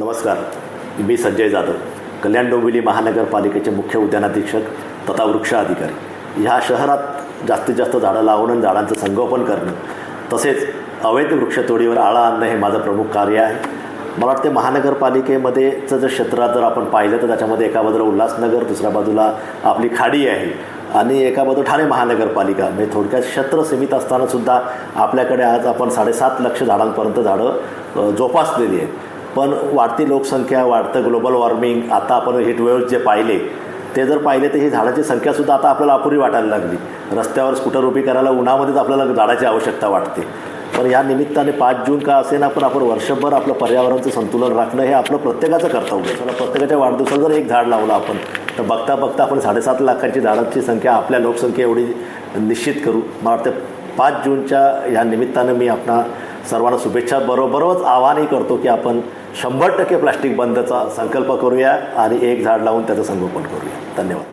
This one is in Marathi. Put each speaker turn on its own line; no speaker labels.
नमस्कार मी संजय जाधव कल्याण डोंबिवली महानगरपालिकेचे मुख्य उद्यानाधीक्षक तथा वृक्ष अधिकारी. ह्या शहरात जास्तीत जास्त झाडं लावणं आणि झाडांचं संगोपन करणं तसेच अवैध वृक्षतोडीवर आळा आणणं हे माझं प्रमुख कार्य आहे. मला वाटते महानगरपालिकेमध्येचं जर क्षेत्रात जर आपण पाहिलं तर त्याच्यामध्ये एका बाजूला उल्हासनगर दुसऱ्या बाजूला आपली खाडी आहे आणि एका बाजू ठाणे महानगरपालिका. म्हणजे थोडक्यात क्षेत्र सीमित असतानासुद्धा आपल्याकडे आज आपण साडेसात लक्ष झाडांपर्यंत झाडं जोपासलेली आहेत. पण वाढती लोकसंख्या वाढतं ग्लोबल वॉर्मिंग आता आपण हिटवेव्ह जे पाहिले ते जर पाहिले तर ही झाडाची संख्यासुद्धा आता आपल्याला अपुरी वाटायला लागली. रस्त्यावर स्कूटर उभी करायला उन्हामध्येच आपल्याला झाडाची आवश्यकता वाटते. पण या निमित्ताने पाच जून का असे ना पण आपण वर्षभर आपलं पर्यावरणाचं संतुलन राखणं हे आपलं प्रत्येकाचं कर्तव्य आहे. प्रत्येकाच्या वाढदिवसाला जर एक झाड लावलं आपण तर बघता बघता आपण साडेसात लाखांची झाडांची संख्या आपल्या लोकसंख्या एवढी निश्चित करू. मला वाटतं पाच जूनच्या ह्या निमित्तानं मी आपणा सर्वांना शुभेच्छा. बरोबरच आवाहनही करतो की आपण शंभर टक्के प्लास्टिक बंदचा संकल्प करूया आणि एक झाड लावून त्याचं संगोपन करूया. धन्यवाद.